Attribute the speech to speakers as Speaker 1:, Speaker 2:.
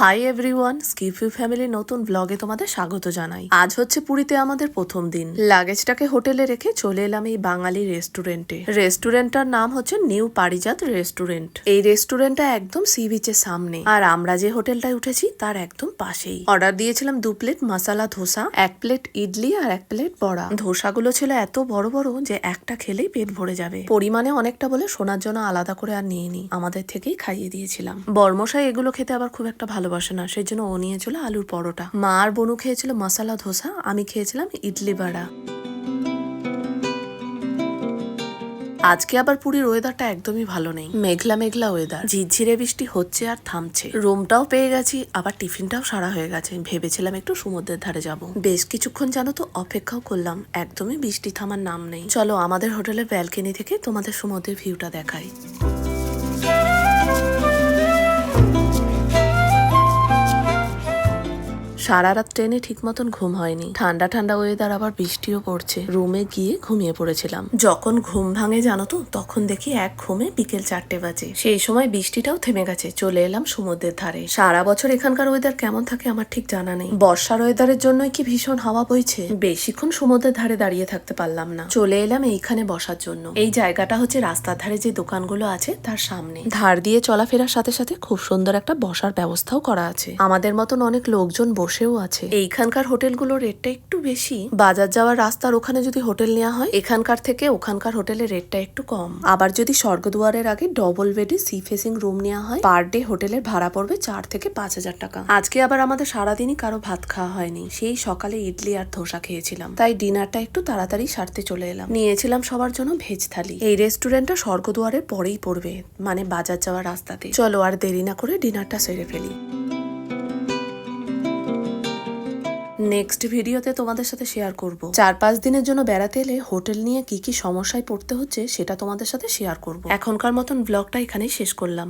Speaker 1: Hi everyone স্কিফিউ family নতুন ব্লগে তোমাদের স্বাগত জানাই। আজ হচ্ছে পুরীতে আমাদের প্রথম দিন। লাগেজটাকে হোটেলে রেখে চলে এলাম এই বাঙালি রেস্টুরেন্টে রেস্টুরেন্টটার নাম হচ্ছে নিউ পারিজাত রেস্টুরেন্ট এই রেস্টুরেন্টটা একদম সি বিচের সামনে। আর আমরা যে হোটেলটায় উঠেছি, তার একদম পাশেই। অর্ডার দিয়েছিলাম দু প্লেট মশালা ধোসা, এক প্লেট ইডলি আর এক প্লেট বড়া। ধোসাগুলো ছিল এত বড় বড় যে একটা খেলেই পেট ভরে যাবে। পরিমাণে অনেকটা বলে শোনার জন্য আলাদা করে আর নিয়ে নি আমাদের থেকেই খাইয়ে দিয়েছিলাম। বর্মশাই এগুলো খেতে আবার খুব একটা ভালোবাসে না, সেই জন্য ও নিয়েছিল আলুর পরোটা। মা আর বনু খেয়েছিল মশালা ধোসা, আমি খেয়েছিলাম ইডলি বাড়া। আজকে আবার পুরীর ওয়েদারটা একদমই ভালো নেই। মেঘলা মেঘলা ওয়েদার ঝিরঝিরে বৃষ্টি হচ্ছে আর থামছে। রুমটাও পেয়ে গেছি, আবার টিফিনটাও সারা হয়ে গেছে। ভেবেছিলাম একটু সমুদ্রের ধারে যাব। বেশ কিছুক্ষণ জানো তো অপেক্ষাও করলাম, একদমই বৃষ্টি থামার নাম নেই। চলো আমাদের হোটেলের ব্যালকনি থেকে তোমাদের সমুদ্রের ভিউটা দেখাই। সারা রাত ট্রেনে ঠিক মতন ঘুম হয়নি। ঠান্ডা ঠান্ডা ওয়েদার আবার বৃষ্টিও পড়ছে। রুমে গিয়ে ঘুমিয়ে পড়েছিলাম। যখন ঘুম ভাঙে জানো তো, তখন দেখি এক ঘুমে বিকেল চারটে বাজে। সেই সময় বৃষ্টিটাও থেমে গেছে। চলে এলাম সমুদ্রের ধারে। সারা বছর এখানকার ওয়েদার কেমন থাকে আমার ঠিক জানা নেই। বর্ষার ওয়েদারের জন্যই কি ভীষণ হাওয়া বইছে? বেশিক্ষণ সমুদ্রের ধারে দাঁড়িয়ে থাকতে পারলাম না। চলে এলাম এইখানে বসার জন্য। এই জায়গাটা হচ্ছে রাস্তার ধারে যে দোকানগুলো আছে, তার সামনে। ধার দিয়ে চলাফেরার সাথে সাথে খুব সুন্দর একটা বসার ব্যবস্থাও করা আছে। আমাদের মতন অনেক লোকজন বসেও আছে। এইখানকার হোটেলগুলোর রেটটা একটু বেশি। বাজার যাওয়ার রাস্তার ওখানে যদি হোটেল নেওয়া হয়, এখানকার থেকে ওখানকার হোটেলের রেটটা একটু কম। আবার যদি স্বর্গদুয়ারের আগে ডবল বেডে সি ফেসিং রুম নেওয়া হয় পার ডে হোটেলের ভাড়া পড়বে চার থেকে পাঁচ হাজার টাকা। আজকে আবার আমাদের সারাদিনই কারও ভাত খাওয়া হয়নি। সেই সকালে ইডলি আর ধোসা খেয়েছিলাম। তাই ডিনারটা একটু তাড়াতাড়ি সারতে চলে এলাম। নিয়েছিলাম সবার জন্য ভেজ থালি। এই রেস্টুরেন্টটা স্বর্গদুয়ারের পরেই পড়বে মানে বাজার যাওয়ার রাস্তাতে। চলো আর দেরি না করে ডিনারটা সেরে ফেলি। নেক্সট ভিডিওতে তোমাদের সাথে শেয়ার করব। চার পাঁচ দিনের জন্য বেড়াতে এলে হোটেল নিয়ে কি কি সমস্যায় পড়তে হচ্ছে সেটা তোমাদের সাথে শেয়ার করব। এখনকার মতন ব্লগটা এখানেই শেষ করলাম।